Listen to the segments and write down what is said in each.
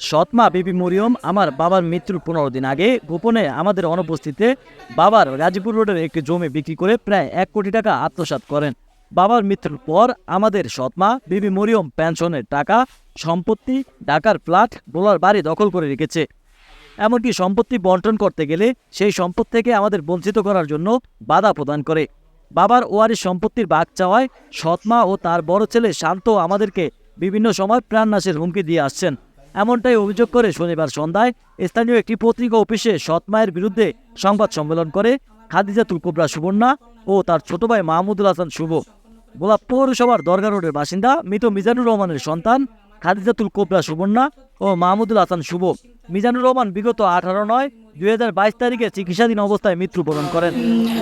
সৎমা বিবি মরিয়ম আমার বাবার মৃত্যুর পনেরো দিন আগে গোপনে আমাদের অনুপস্থিতিতে বাবার গাজীপুর রোডের একটি জমি বিক্রি করে প্রায় এক কোটি টাকা আত্মসাৎ করেন। বাবার মৃত্যুর পর আমাদের সৎমা বিবি মরিয়ম পেনশনের টাকা, সম্পত্তি, ঢাকার ফ্ল্যাট বোলার বাড়ি দখল করে রেখেছে। এমনকি সম্পত্তি বন্টন করতে গেলে সেই সম্পদ থেকে আমাদের বঞ্চিত করার জন্য বাধা প্রদান করে। বাবার ওয়ারিশ সম্পত্তির ভাগ চাওয়ায় সৎমা ও তার বড় ছেলে শান্ত আমাদেরকে বিভিন্ন সময় প্রাণনাশের হুমকি দিয়ে আসছেন। এমনটাই অভিযোগ করে শনিবার সন্ধ্যায় স্থানীয় একটি পত্রিকা অফিসে সৎমায়ের বিরুদ্ধে সংবাদ সম্মেলন করে খাদিজাতুল কোবরা সুবর্ণা ও তার ছোট ভাই মাহমুদুল হাসান শুভ। গোলাপ পৌরসভার দরগা রোডের বাসিন্দা মৃত মিজানুর রহমানের সন্তান খাদিজাতুল কোবরা সুবর্ণা ও মাহমুদুল হাসান শুভ। মিজানুর রহমান বিগত আঠারো নয় দুই হাজার বাইশ তারিখে চিকিৎসাধীন অবস্থায় মৃত্যুবরণ করেন।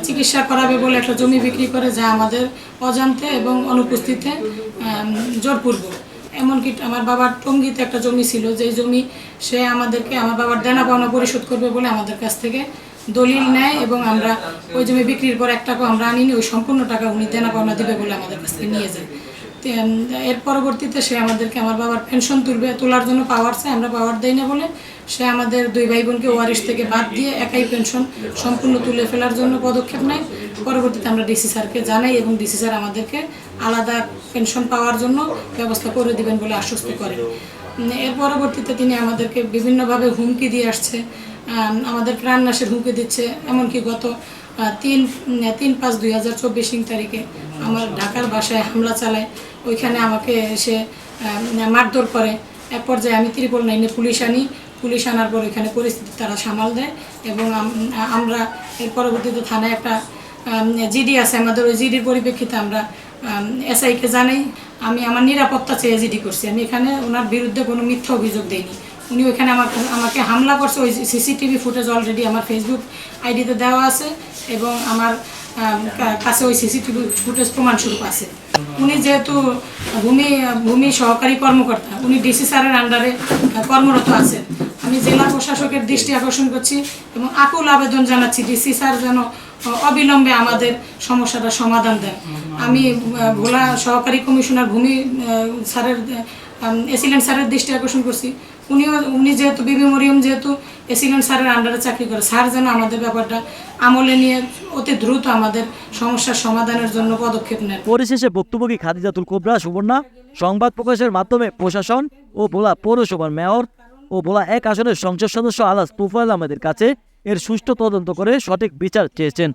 চিকিৎসা করাবে বলে একটা জমি বিক্রি করে যা আমাদের অজান্তে এবং অনুপস্থিতিতে উম, জোরপূর্বক। এমনকি আমার বাবার টঙ্গিতে একটা জমি ছিল যে জমি সে আমাদেরকে, আমার বাবার দেনা পাওনা পরিশোধ করবে বলে আমাদের কাছ থেকে দলিল নেয় এবং আমরা ওই জমি বিক্রির পর এক টাকা আমরা আনিনি, ওই সম্পূর্ণ টাকা উনি দেনা পাওনা দিবে বলে আমাদের কাছ থেকে নিয়ে যায়। এর পরবর্তীতে সে আমাদেরকে আমার বাবার পেনশন তুলবে তোলার জন্য পাওয়ার চায় আমরা পাওয়ার দেই না বলে সে আমাদের দুই ভাই বোনকে ওয়ারিশ থেকে বাদ দিয়ে একাই পেনশন সম্পূর্ণ তুলে ফেলার জন্য পদক্ষেপ নেয়। পরবর্তীতে আমরা ডিসি স্যারকে জানাই এবং ডিসি স্যার আমাদেরকে আলাদা পেনশন পাওয়ার জন্য ব্যবস্থা করে দিবেন বলে আশ্বস্ত করেন এর পরবর্তীতে তিনি আমাদেরকে বিভিন্নভাবে হুমকি দিয়ে আসছে। আম, আমাদের প্রাণনাশের হুমকি দিচ্ছে। এমনকি গত তিন তিন পাঁচ দুই হাজার চব্বিশ তারিখে আমার ঢাকার বাসায় হামলা চালায়। ওইখানে আমাকে এসে মারধর করে। এক পর্যায়ে আমি ত্রিপল নাইনে পুলিশ আনি। পুলিশ আনার পর ওইখানে পরিস্থিতি তারা সামাল দেয় এবং আমরা এর পরবর্তীতে থানায় একটা জিডি আছে। আমাদের ওই জিডির পরিপ্রেক্ষিতে আমরা এসআইকে জানাই। আমি আমার নিরাপত্তা চেয়ে জিডি করছি। আমি এখানে ওনার বিরুদ্ধে কোনো মিথ্যা অভিযোগ দেইনি। উনি ওইখানে আমাকে আমাকে হামলা করছে। ওই সিসিটিভি ফুটেজ অলরেডি আমার ফেসবুক আইডিতে দেওয়া আছে এবং আমার কাছে ওই সিসিটিভি ফুটেজ প্রমাণস্বরূপ আছে। উনি যেহেতু ভূমি ভূমি সহকারী কর্মকর্তা, উনি ডিসি স্যারের আন্ডারে কর্মরত আছেন। আমি জেলা প্রশাসকের দৃষ্টি আকর্ষণ করছি এবং আকুল আবেদন জানাচ্ছি ডিসি স্যার যেন, অবিলম্বে আমাদের সমস্যাটা সমাধান দেন। আমি ভোলা সহকারী কমিশনার ভূমি স্যারের এসিলেন্ট স্যারের দৃষ্টি আকর্ষণ করছি। উনিও, উনি যেহেতু বিবি মরিয়ম যেহেতু এসিলেন্ট স্যারের আন্ডারে চাকরি করে, স্যার যেন আমাদের ব্যাপারটা আমলে নিয়ে অতি দ্রুত আমাদের সমস্যার সমাধানের জন্য পদক্ষেপ নেন। পরিশেষে বক্তব্যকে খাদিজাতুল কোবরা, সুবর্ণা, সংবাদ প্রকাশের মাধ্যমে প্রশাসন ও ভোলা পৌরসভার মেয়র ও ভোলা এক আসনের সংসদ সদস্য আলাস তুফাইল আহমেদের কাছে এর সুষ্ঠু তদন্ত করে সঠিক বিচার চেয়েছেন।